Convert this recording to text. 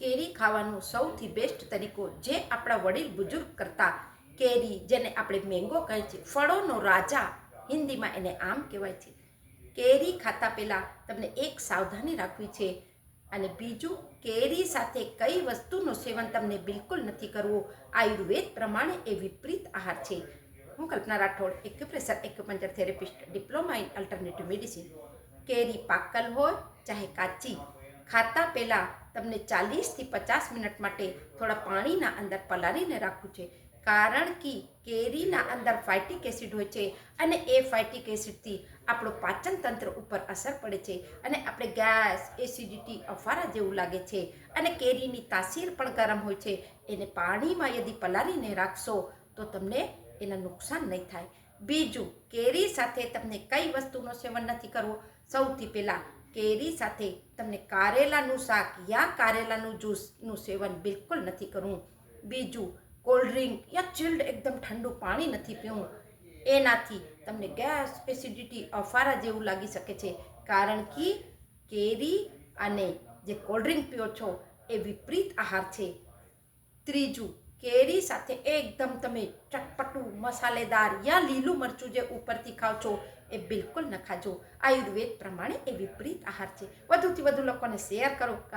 કેરી ખાવાનો સૌથી બેસ્ટ તરીકો જે આપણા વડીલ બુજુર્ગ કરતા. કેરી જેને આપણે મેંગો કહે છે, ફળોનો રાજા, હિન્દીમાં એને આમ કહેવાય છે. કેરી ખાતા પહેલાં તમને એક સાવધાની રાખવી છે અને બીજું, કેરી સાથે કઈ વસ્તુનું સેવન તમને બિલકુલ નથી કરવું. આયુર્વેદ પ્રમાણે એ વિપરીત આહાર છે. હું Kalpana Rathod acupressure acupuncture therapist diploma in alternative medicine કેરી પાકલ હોય, ચાહે કાચી, ખાતા પહેલાં તમને ચાલીસથી પચાસ મિનિટ માટે થોડા પાણીના અંદર પલાળીને રાખવું છે. કારણ કે કેરીના અંદર ફાઇટિક એસિડ હોય છે અને એ ફાઇટિક એસિડથી આપણું પાચન તંત્ર ઉપર અસર પડે છે અને આપણે ગેસ, એસિડિટી, અફારા જેવું લાગે છે અને કેરીની તાસીર પણ ગરમ હોય છે. એને પાણીમાં યદી પલાળીને રાખશો તો તમને એના નુકસાન નહીં થાય. બીજું, કેરી સાથે તમને કઈ વસ્તુનું સેવન નથી કરવો? સૌથી પહેલાં કેરી સાથે તમને કારેલાનું શાક યા કારેલાનું જ્યુસનું સેવન બિલકુલ નથી કરવું. બીજું કોલ્ડ ડ્રિંક યા ચિલ્ડ એકદમ ઠંડુ પાણી નથી પીવું. એનાથી તમને ગેસ એસિડિટી અફારા જેવું લાગી શકે છે. કારણ કે કેરી અને જે કોલ્ડ ડ્રિંક પીઓ છો એ વિપરીત આહાર છે. ત્રીજું, કેરી સાથે એકદમ તમે ચટપટું મસાલેદાર યા લીલું મરચું જે ઉપરથી ખાવ છો એ બિલકુલ ન ખાજો આયુર્વેદ પ્રમાણે એ વિપરીત આહાર છે. વધુથી વધુ લોકોને શેર કરો.